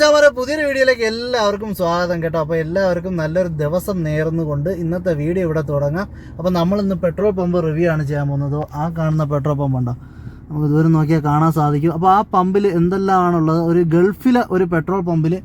ചാമാരെ പുതിയൊരു വീഡിയോയിലേക്ക് എല്ലാവർക്കും സ്വാഗതം കേട്ടോ. അപ്പോൾ എല്ലാവർക്കും നല്ലൊരു ദിവസം നേർന്നുകൊണ്ട് ഇന്നത്തെ വീഡിയോ ഇവിടെ തുടങ്ങാം. അപ്പോൾ നമ്മളിന്ന് പെട്രോൾ പമ്പ് റിവ്യൂ ആണ് ചെയ്യാൻ പോകുന്നത്. ആ കാണുന്ന പെട്രോൾ പമ്പ് ഉണ്ടോ? നമുക്ക് ദൂരം നോക്കിയാൽ കാണാൻ സാധിക്കും. അപ്പോൾ ആ പമ്പിൽ എന്തെല്ലാമാണുള്ളത്? ഒരു ഗൾഫിലെ ഒരു പെട്രോൾ പമ്പിൽ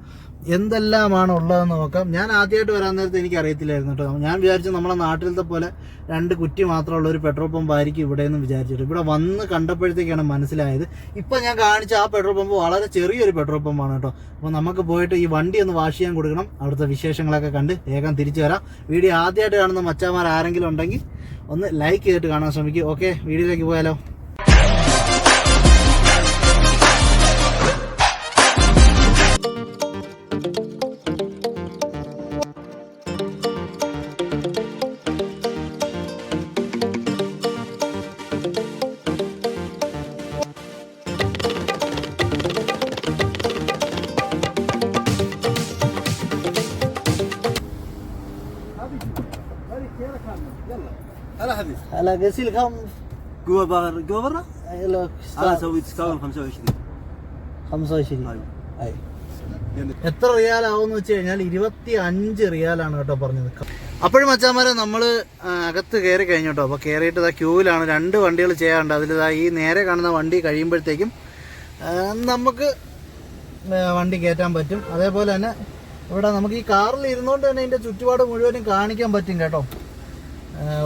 എന്തെല്ലാമാണ് ഉള്ളതെന്ന് നോക്കാം. ഞാൻ ആദ്യമായിട്ട് വരാൻ നേരത്തെ എനിക്ക് അറിയത്തില്ലായിരുന്നു കേട്ടോ. ഞാൻ വിചാരിച്ചു നമ്മുടെ നാട്ടിലത്തെ പോലെ രണ്ട് കുറ്റി മാത്രമുള്ള ഒരു പെട്രോൾ പമ്പ് ആയിരിക്കും ഇവിടെ എന്ന് വിചാരിച്ചിട്ട്. ഇവിടെ വന്ന് കണ്ടപ്പോഴത്തേക്കാണ് മനസ്സിലായത്. ഇപ്പം ഞാൻ കാണിച്ച ആ പെട്രോൾ പമ്പ് വളരെ ചെറിയൊരു പെട്രോൾ പമ്പാണ് കേട്ടോ. അപ്പോൾ നമുക്ക് പോയിട്ട് ഈ വണ്ടി ഒന്ന് വാഷ് ചെയ്യാൻ കൊടുക്കണം. അവിടുത്തെ വിശേഷങ്ങളൊക്കെ കണ്ട് വേഗം തിരിച്ചു വരാം. വീഡിയോ ആദ്യമായിട്ട് കാണുന്ന മച്ചാമാർ ആരെങ്കിലും ഉണ്ടെങ്കിൽ ഒന്ന് ലൈക്ക് ചെയ്തിട്ട് കാണാൻ ശ്രമിക്കും. ഓക്കെ വീഡിയോയിലേക്ക് പോയാലോ? هلا حبيبي അല്ല ഗസിൽ ഖം جوا بر جوا برا ഹലോ انا سويت ديسكاونت 25 ഹംസാശ്ശേരി طيب ആയി يعني എത്ര റിയാൽ ആവുമെന്ന് വെച്ച് കഴിഞ്ഞാൽ ഇരുപത്തി അഞ്ച് റിയാലാണ് കേട്ടോ പറഞ്ഞത് അപ്പോഴും മച്ചാമാരെ നമ്മൾ അകത്ത് കയറി കഴിഞ്ഞു കേട്ടോ അപ്പോൾ കയറിയിട്ട് ഇതാ ക്യൂവിലാണ് രണ്ട് വണ്ടികൾ ചെയ്യാറുണ്ട് അതിൽ ഇതാ ഈ നേരെ കാണുന്ന വണ്ടി കഴിയുമ്പോഴത്തേക്കും ആ, നമുക്ക് ആ, വണ്ടി കയറ്റാൻ പറ്റും അതേപോലെ തന്നെ ഇവിടെ നമുക്ക് ഈ കാറിൽ ഇരുന്നുകൊണ്ട് തന്നെ ഇതിന്റെ ചുറ്റുപാട് മുഴുവനും കാണിക്കാൻ പറ്റും കേട്ടോ.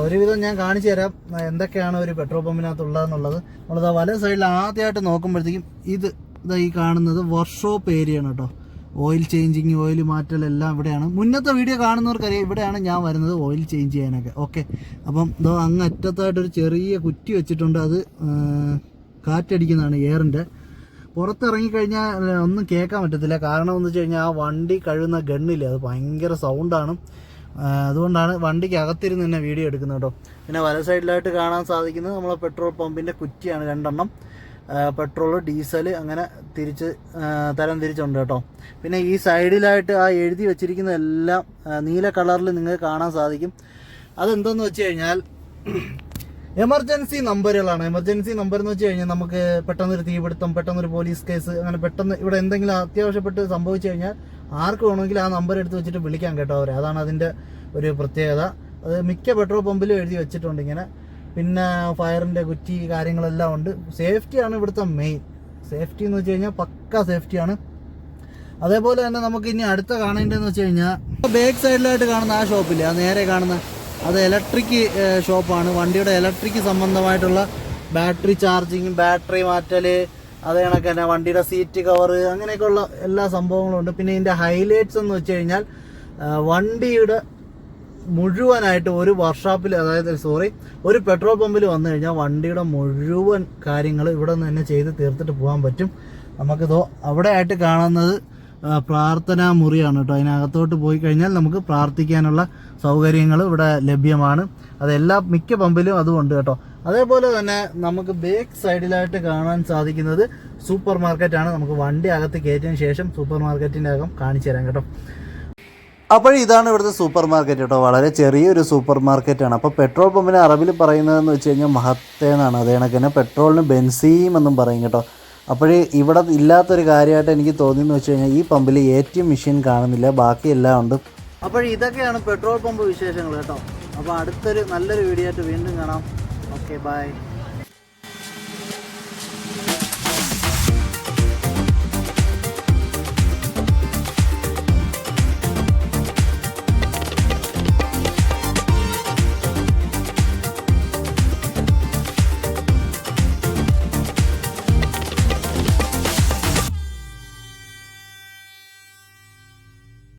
ഒരുവിധം ഞാൻ കാണിച്ചു തരാം എന്തൊക്കെയാണ് ഒരു പെട്രോൾ പമ്പിനകത്തുള്ളതെന്നുള്ളത്. നമ്മളത് വല സൈഡിൽ ആദ്യമായിട്ട് നോക്കുമ്പോഴത്തേക്കും ഇത് ഇതാ ഈ കാണുന്നത് വർക്ക്ഷോപ്പ് ഏരിയയാണ് കേട്ടോ. ഓയിൽ ചേഞ്ചിങ് ഓയിൽ മാറ്റൽ എല്ലാം ഇവിടെയാണ്. മുന്നത്തെ വീഡിയോ കാണുന്നവർക്കറിയാം ഇവിടെയാണ് ഞാൻ വരുന്നത് ഓയിൽ ചേഞ്ച് ചെയ്യാനൊക്കെ. ഓക്കെ. അപ്പം ഇതോ അങ്ങ് അറ്റത്തായിട്ടൊരു ചെറിയ കുറ്റി വെച്ചിട്ടുണ്ട്. അത് കാറ്റടിക്കുന്നതാണ് എയറിന്റെ പുറത്തിറങ്ങിക്കഴിഞ്ഞാൽ ഒന്നും കേൾക്കാൻ പറ്റത്തില്ല. കാരണം എന്ന് വെച്ച് കഴിഞ്ഞാൽ ആ വണ്ടി കഴുകുന്ന ഗണ്ണില്ല അത് ഭയങ്കര സൗണ്ടാണ്. അതുകൊണ്ടാണ് വണ്ടിക്ക് അകത്തിരുന്ന് തന്നെ വീഡിയോ എടുക്കുന്നത് കേട്ടോ. പിന്നെ വല സൈഡിലായിട്ട് കാണാൻ സാധിക്കുന്നത് നമ്മളെ പെട്രോൾ പമ്പിന്റെ കുറ്റിയാണ് രണ്ടെണ്ണം. പെട്രോൾ ഡീസൽ അങ്ങനെ തിരിച്ച് തരം തിരിച്ചുണ്ട് കേട്ടോ. പിന്നെ ഈ സൈഡിലായിട്ട് ആ എഴുതി വെച്ചിരിക്കുന്ന എല്ലാം നീല കളറിൽ നിങ്ങൾക്ക് കാണാൻ സാധിക്കും. അതെന്തെന്ന് വെച്ച് കഴിഞ്ഞാൽ എമർജൻസി നമ്പറുകളാണ് എമർജൻസി നമ്പർ എന്ന് വെച്ച് കഴിഞ്ഞാൽ നമുക്ക് പെട്ടെന്നൊരു തീപിടുത്തം പെട്ടെന്നൊരു പോലീസ് കേസ് അങ്ങനെ പെട്ടെന്ന് ഇവിടെ എന്തെങ്കിലും അത്യാവശ്യപ്പെട്ട് സംഭവിച്ചു കഴിഞ്ഞാൽ ആർക്ക് വേണമെങ്കിലും ആ നമ്പർ എടുത്ത് വെച്ചിട്ട് വിളിക്കാൻ കേട്ടോ അവരെ. അതാണ് അതിന്റെ ഒരു പ്രത്യേകത. അത് മിക്ക പെട്രോൾ പമ്പിലും എഴുതി വെച്ചിട്ടുണ്ട് ഇങ്ങനെ. പിന്നെ ഫയറിന്റെ കുറ്റി കാര്യങ്ങളെല്ലാം ഉണ്ട്. സേഫ്റ്റിയാണ് ഇവിടുത്തെ മെയിൻ സേഫ്റ്റി എന്ന് വെച്ച് കഴിഞ്ഞാൽ പക്ക സേഫ്റ്റിയാണ് അതേപോലെ തന്നെ നമുക്ക് ഇനി അടുത്ത കാണേണ്ടതെന്ന് വെച്ച് കഴിഞ്ഞാൽ ബാക്ക് സൈഡിലായിട്ട് കാണുന്ന ആ ഷോപ്പില്ലേ ആ നേരെ കാണുന്ന അത് ഇലക്ട്രിക് ഷോപ്പാണ് വണ്ടിയുടെ ഇലക്ട്രിക് സംബന്ധമായിട്ടുള്ള ബാറ്ററി ചാർജിങ് ബാറ്ററി മാറ്റൽ അതേ കണക്ക് തന്നെ. വണ്ടിയുടെ സീറ്റ് കവർ അങ്ങനെയൊക്കെയുള്ള എല്ലാ സംഭവങ്ങളും ഉണ്ട് പിന്നെ ഇതിന്റെ ഹൈലൈറ്റ്സ് എന്ന് വെച്ച് കഴിഞ്ഞാൽ വണ്ടിയുടെ മുഴുവനായിട്ട് ഒരു വർക്ക്ഷോപ്പിൽ അതായത് സോറി ഒരു പെട്രോൾ പമ്പിൽ വന്നു കഴിഞ്ഞാൽ വണ്ടിയുടെ മുഴുവൻ കാര്യങ്ങൾ ഇവിടെ നിന്ന് തന്നെ ചെയ്ത് തീർത്തിട്ട് പോകാൻ പറ്റും. നമുക്കിതോ അവിടെ ആയിട്ട് കാണുന്നത് പ്രാർത്ഥനാ മുറിയാണ് കേട്ടോ അതിനകത്തോട്ട് പോയി കഴിഞ്ഞാൽ നമുക്ക് പ്രാർത്ഥിക്കാനുള്ള സൗകര്യങ്ങൾ ഇവിടെ ലഭ്യമാണ്. അതെല്ലാ മിക്ക പമ്പിലും അതുമുണ്ട് കേട്ടോ. അതേപോലെ തന്നെ നമുക്ക് ബേക്ക് സൈഡിലായിട്ട് കാണാൻ സാധിക്കുന്നത് സൂപ്പർ മാർക്കറ്റാണ് നമുക്ക് വണ്ടി അകത്ത് കയറ്റിയതിന് ശേഷം സൂപ്പർ മാർക്കറ്റിന്റെ അകം കാണിച്ചു തരാം കേട്ടോ. അപ്പോൾ ഇതാണ് ഇവിടുത്തെ സൂപ്പർ മാർക്കറ്റ് കേട്ടോ. വളരെ ചെറിയൊരു സൂപ്പർ മാർക്കറ്റാണ് അപ്പോൾ പെട്രോൾ പമ്പിന് അറബിൽ പറയുന്നതെന്ന് വെച്ച് കഴിഞ്ഞാൽ മഹത്തേന്നാണ്. അതേ കണക്കിന് പെട്രോളിന് ബെൻസീം എന്നും പറയും കേട്ടോ. അപ്പോൾ ഇവിടെ ഇല്ലാത്തൊരു കാര്യമായിട്ട് എനിക്ക് തോന്നിയെന്ന് വെച്ച് കഴിഞ്ഞാൽ ഈ പമ്പിൽ എ ടി എം മെഷീൻ കാണുന്നില്ല ബാക്കി എല്ലാം ഉണ്ട്. അപ്പോൾ ഇതൊക്കെയാണ് പെട്രോൾ പമ്പ് വിശേഷങ്ങൾ കേട്ടോ. അപ്പോൾ അടുത്തൊരു നല്ലൊരു വീഡിയോ ആയിട്ട് വീണ്ടും കാണാം. Okay bye